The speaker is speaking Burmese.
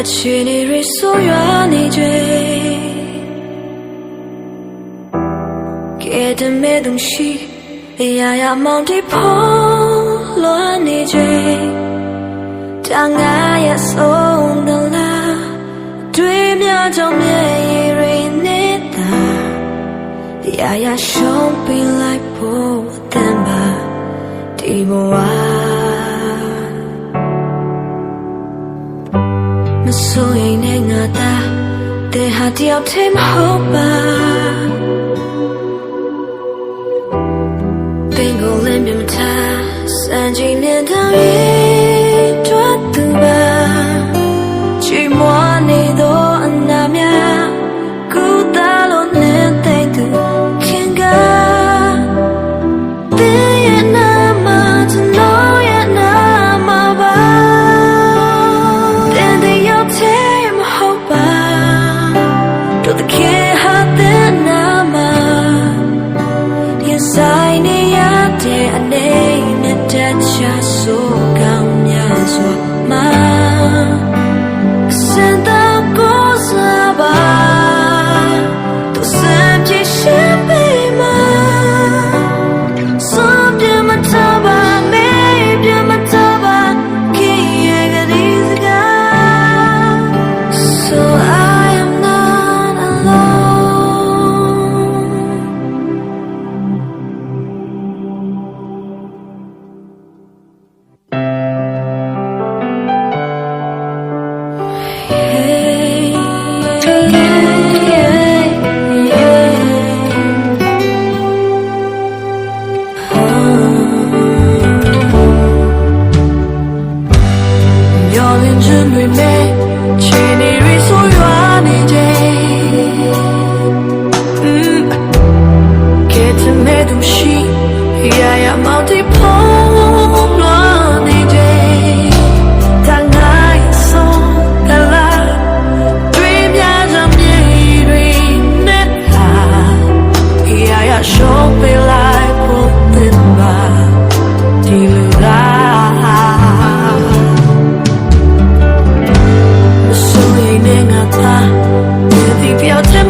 အချီနေရဆိုရနေကြကဲတမဲသူရှိအရာရာမောင်တိဖို့လွန်နေကြတန်ငါရဲ့ဆုံးတလားတွေ့များကြောင့်မျက်ရည်ရင်းနေတာအရာရာရှုံးပြလိုက်ဖို့တန်ပါဒီဘဝ ဆိုရင်လည်းငါသာတဲ့ဟာတယောက်တည်းမဟုတ်ပါပင်ကိုလည်းမြင်မထားစံချိန်နဲ့တောင်ရဲ့ နဲ့တခြားဆိုကောင်းများ သူရှိရရမောင်တိဖုံးလွန်နေတယ်တန်ငိုင်းဆုံးတလားတွေ့ပြကြမြေတွေနဲ့ဟာရရရှုံးပေးလိုက်ဖို့တင်ပါဒီလူကမစိုးရိမ်နေငါသာဒီပြောတဲ့